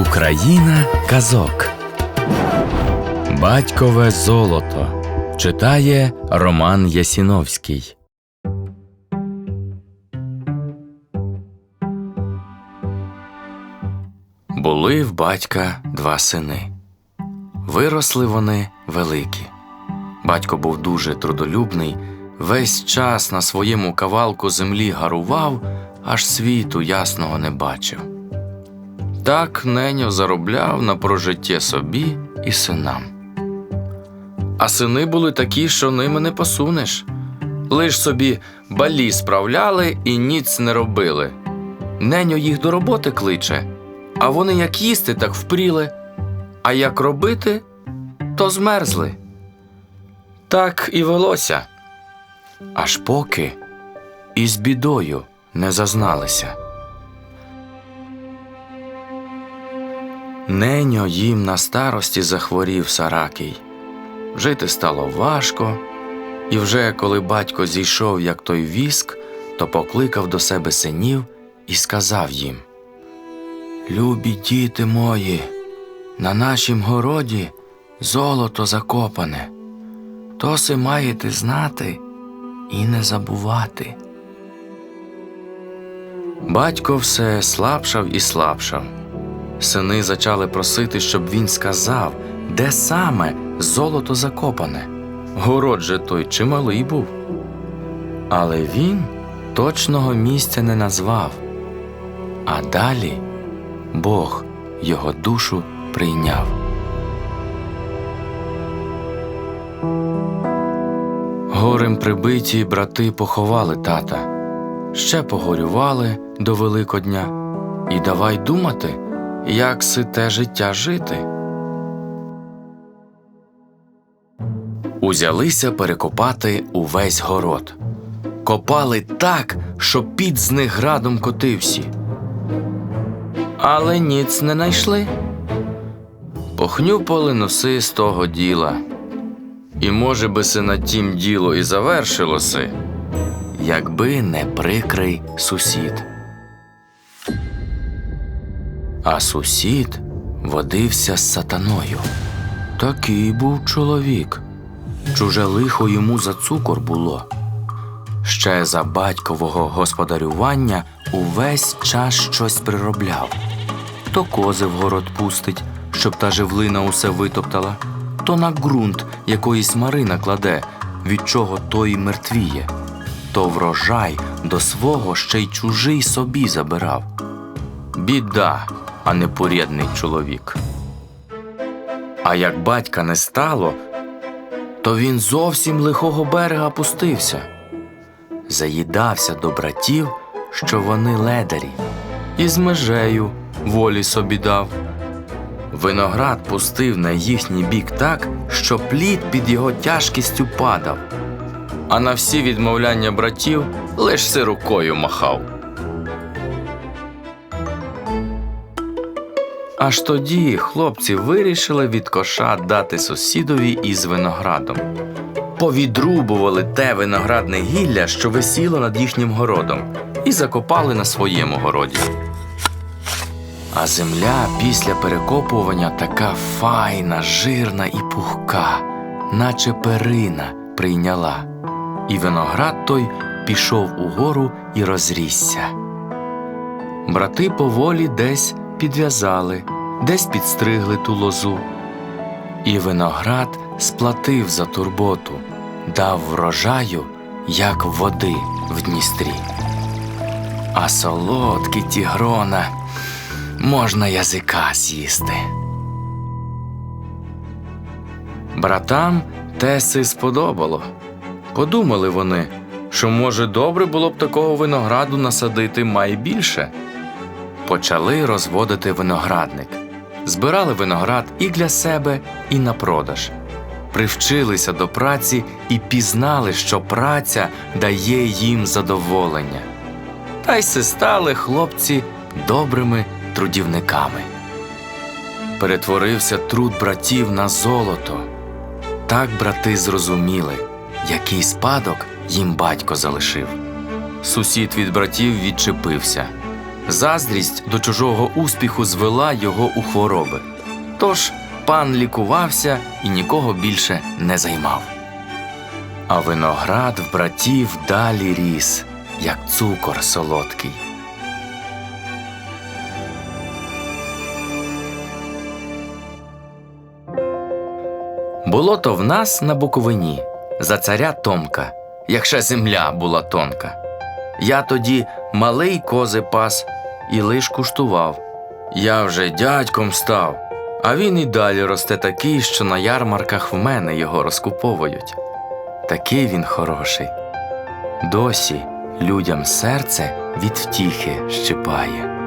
Україна казок. Батькове золото читає Роман Ясіновський. Були в батька два сини. Виросли вони великі. Батько був дуже трудолюбний, весь час на своєму кавалку землі гарував, аж світу ясного не бачив. Так неньо заробляв на прожиття собі і синам. А сини були такі, що ними не посунеш. Лиш собі балі справляли і ніц не робили. Неньо їх до роботи кличе, а вони як їсти, так впріли, а як робити, то змерзли. Так і велося, аж поки із бідою не зазналися. Неньо їм на старості захворів Саракій. Жити стало важко, і вже коли батько зійшов, як той віск, то покликав до себе синів і сказав їм: Любі діти мої, на нашім городі золото закопане, то си маєте знати і не забувати. Батько все слабшав і слабшав. Сини зачали просити, щоб він сказав, де саме золото закопане. Город же той чималий був. Але він точного місця не назвав, а далі Бог його душу прийняв. Горем прибиті брати поховали тата, ще погорювали до Великодня, і давай думати, як си те життя жити. Узялися перекопати увесь город. Копали так, що під з них градом котився. Але ніц не найшли. Похнюпали носи з того діла. І може би се на тім діло і завершилося, якби не прикрий сусід. А сусід водився з сатаною. Такий був чоловік. Чуже лихо йому за цукор було. Ще за батькового господарювання увесь час щось приробляв. То кози в город пустить, щоб та живлина усе витоптала, то на ґрунт якоїсь марина кладе, від чого той мертвіє, то врожай до свого ще й чужий собі забирав. Біда, а не порядний чоловік. А як батька не стало, то він зовсім лихого берега пустився, заїдався до братів, що вони ледарі, і з межею волі собі дав. Виноград пустив на їхній бік так, що плід під його тяжкістю падав, а на всі відмовляння братів лиш си рукою махав. Аж тоді хлопці вирішили від коша дати сусідові із виноградом. Повідрубували те виноградне гілля, що висіло над їхнім городом, і закопали на своєму городі. А земля після перекопування така файна, жирна і пухка, наче перина прийняла, і виноград той пішов угору і розрісся. Брати поволі десь підв'язали, десь підстригли ту лозу. І виноград сплатив за турботу, дав врожаю, як води в Дністрі. А солодкі ті грона можна язика з'їсти. Братам теси сподобало. Подумали вони, що, може, добре було б такого винограду насадити май більше. Почали розводити виноградник, збирали виноград і для себе, і на продаж. Привчилися до праці і пізнали, що праця дає їм задоволення. Та й се стали хлопці добрими трудівниками. Перетворився труд братів на золото. Так брати зрозуміли, який спадок їм батько залишив. Сусід від братів відчепився Заздрість до чужого успіху звела його у хвороби. Тож пан лікувався і нікого більше не займав. А виноград в братів далі ріс, як цукор солодкий. Було то в нас на Буковині, за царя Томка, як ще земля була тонка. Я тоді малий кози пас і лиш куштував. Я вже дядьком став, а він і далі росте такий, що на ярмарках в мене його розкуповують. Такий він хороший. Досі людям серце від втіхи щипає.